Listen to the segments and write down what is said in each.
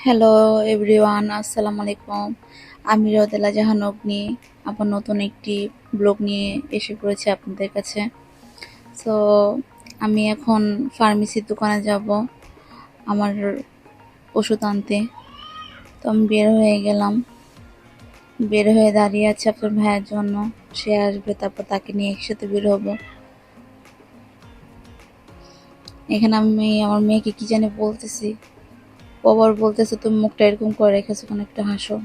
Hello everyone আসসালামু আলাইকুম আমি রোদেলা জাহান অগ্নি আবার নতুন একটি ব্লগ নিয়ে এসে পড়েছি আপনাদের কাছে সো আমি এখন ফার্মেসির দোকানে যাব আমার ওষুধ আনতে তো আমি বের হয়ে গেলাম বের হয়ে দাঁড়িয়ে আছে আপনার ভাইয়ের জন্য সে আসবে তারপর তাকে নিয়ে একসাথে বের হব এখানে আমি আমার মেয়েকে কি জানি বলতেছি আবার বলতেছে, তুমি মুখটা এরকম করে রেখেছো কোনো? একটা হাসো।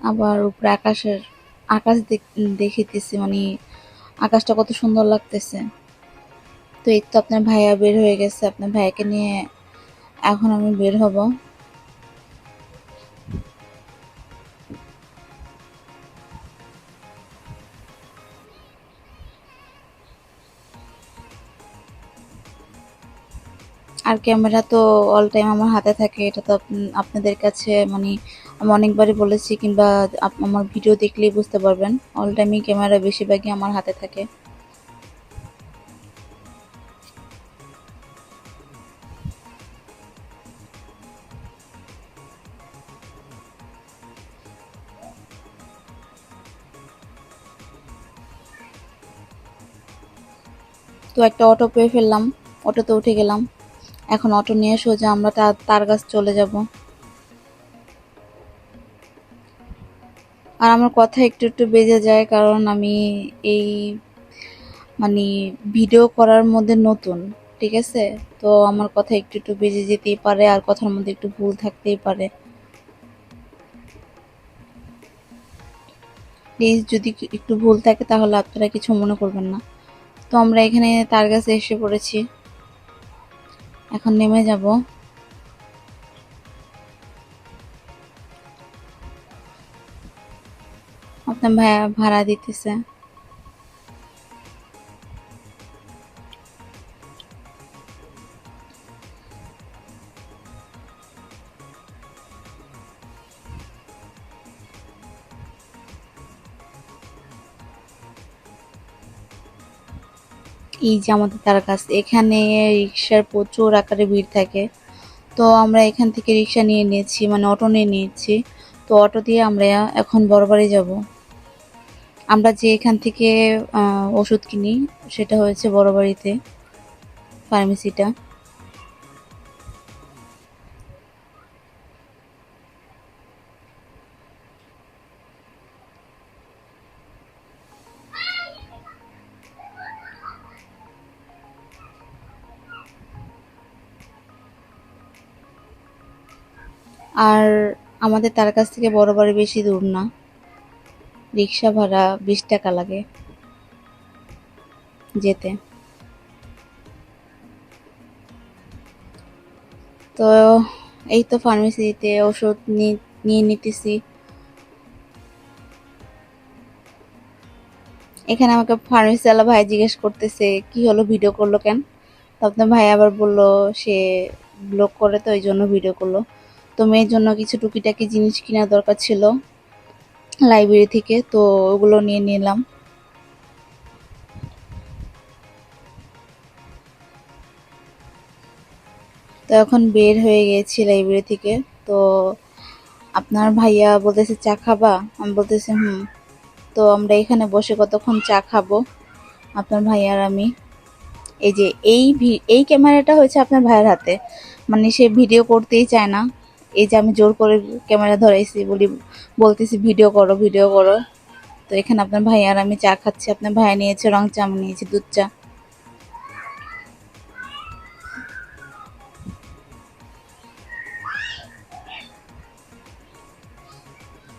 আবার উপরে আকাশের আকাশ দেখ- দেখিতেছি মানে আকাশটা কত সুন্দর লাগতেছে। তো এই তো আপনার ভাইয়া বের হয়ে গেছে। আপনার ভাইয়াকে নিয়ে এখন আমি বের হব। আর ক্যামেরা তো অল টাইম আমার হাতে থাকে, এটা তো আপ- আপনাদের কাছে মানে আমি অনেকবারই বলেছি কিংবা আমার ভিডিও দেখলেই বুঝতে পারবেন অল টাইমই ক্যামেরা বেশিরভাগই আমার হাতে থাকে। তো একটা অটো পেয়ে ফেললাম অটোতে উঠে গেলাম। এখন অটো নিয়ে সোজা আমরা তার কাছে চলে যাব। আর আমার কথা একটু একটু বেজে যায় কারণ আমি এই মানে ভিডিও করার মধ্যে নতুন, ঠিক আছে? তো আমার কথা একটু একটু বেজে যেতেই পারে আর কথার মধ্যে একটু ভুল থাকতেই পারে। প্লিজ যদি একটু ভুল থাকে তাহলে আপনারা কিছু মনে করবেন না। তো আমরা এখানে তার কাছে এসে পড়েছি। এখন নেমে যাব। আপনার ভাইয়া ভাড়া দিতেছে। এই যে আমাদের তার কাছ এখানে রিক্সার প্রচুর আকারে ভিড় থাকে। তো আমরা এখান থেকে রিক্সা নিয়ে নিয়েছি মানে অটো নিয়ে নিয়েছি। তো অটো দিয়ে আমরা এখন বড়বাড়ি যাব। আমরা যে এখান থেকে ওষুধ কিনি, সেটা হয়েছে বড়বাড়িতে ফার্মেসিটা আর আমাদের তার কাছ থেকে বড়বাড়ি বেশি দূর না। রিক্সা ভাড়া বিশ টাকা লাগে যেতে। তো এই তো ফার্মেসিতে ওষুধ নিয়ে নিতেছি। এখানে আমাকে ফার্মেসি ফার্মেসিওয়ালা ভাই জিজ্ঞেস করতেছে, কি হলো? ভিডিও করল কেন? তো আপনার ভাই আবার বলল, সে ব্লগ করে তো, ওই জন্য ভিডিও করল। তো মেয়ের জন্য কিছু টুকিটাকি জিনিস কেনার দরকার ছিল লাইব্রেরি থেকে, তো ওগুলো নিয়ে নিলাম। তো এখন বের হয়ে গেছি লাইব্রেরি থেকে। তো আপনার ভাইয়া বলতেছে, চা খাবা? আমি বলতেছি, হুম। তো আমরা এখানে বসে কতক্ষণ চা খাব? আপনার ভাইয়া আর আমি। এই যে এই এই ক্যামেরাটা হয়েছে আপনার ভাইয়ের হাতে। মানে সে ভিডিও করতেই চায় না। এই যে আমি জোর করে ক্যামেরা ধরাইছি, বলি, বলতেছি, ভিডিও করো ভিডিও করো। তো এখানে আপনার ভাই আর আমি চা খাচ্ছি। আপনার ভাই নিয়েছে রং চা, আমি নিয়েছি দুধ চা।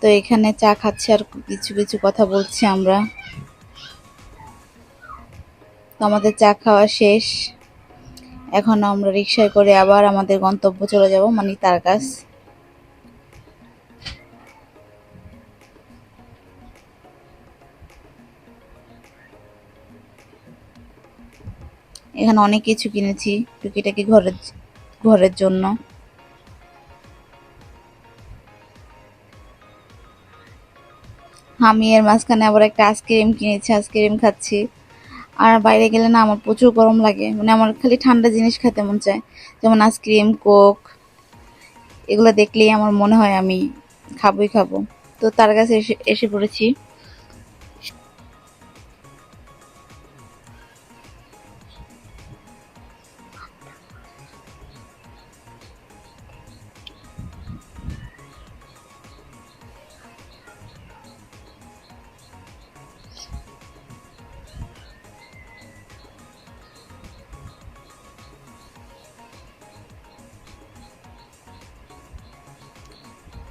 তো এখানে চা খাচ্ছি আর কিছু কিছু কথা বলছি আমরা। তো আমাদের চা খাওয়া শেষ। এখন আমরা রিক্সায় করে আবার আমাদের গন্তব্য চলে যাব মানে তার কাছ। এখানে অনেক কিছু কিনেছি, টুকিটাকি ঘরের ঘরের জন্য। আমি এর মাঝখানে আবার একটা আইসক্রিম কিনেছি আইসক্রিম খাচ্ছি। আর বাইরে গেলে না আমার প্রচুর গরম লাগে। মানে আমার খালি ঠান্ডা জিনিস খেতে মন চায়। যেমন আইসক্রিম কোক এগুলো দেখলেই আমার মনে হয় আমি খাবই খাব। তো তার কাছে এসে এসে পড়েছি।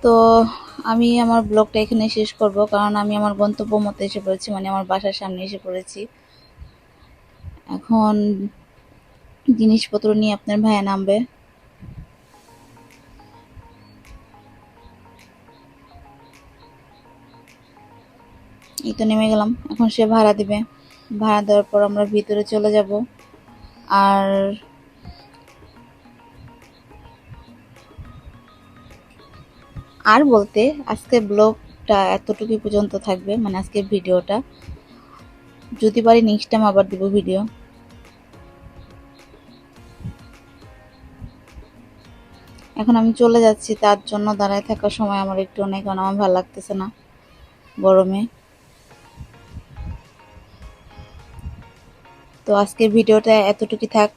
তো আমি আমার ব্লগটা এখানে শেষ করব, কারণ আমি আমার গন্তব্য মতো এসে পড়েছি মানে আমার বাসার সামনে এসে পড়েছি। এখন জিনিসপত্র নিয়ে আপনার ভাইয়া নামবে। এই তো নেমে গেলাম। এখন সে ভাড়া দিবে। ভাড়া দেওয়ার পর আমরা ভিতরে চলে যাব। আর আর বলতে আজকে ব্লগটা এতটুকু পর্যন্ত থাকবে মানে আজকের ভিডিওটা। যদি পারি নেক্সট টাইম আবার দিব ভিডিও এখন আমি চলে যাচ্ছি, তার জন্য দাঁড়ায় থাকার সময় আমার একটু অনেক কারণ আমার ভালো লাগতেছে না গরমে তো আজকের ভিডিওটা এতটুকু থাক।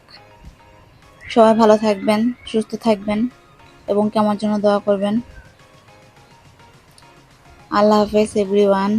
সবাই ভালো থাকবেন, সুস্থ থাকবেন, এবং কেমন জন্য দোয়া করবেন। আল্লাহ হাফেজ এভরিওয়ান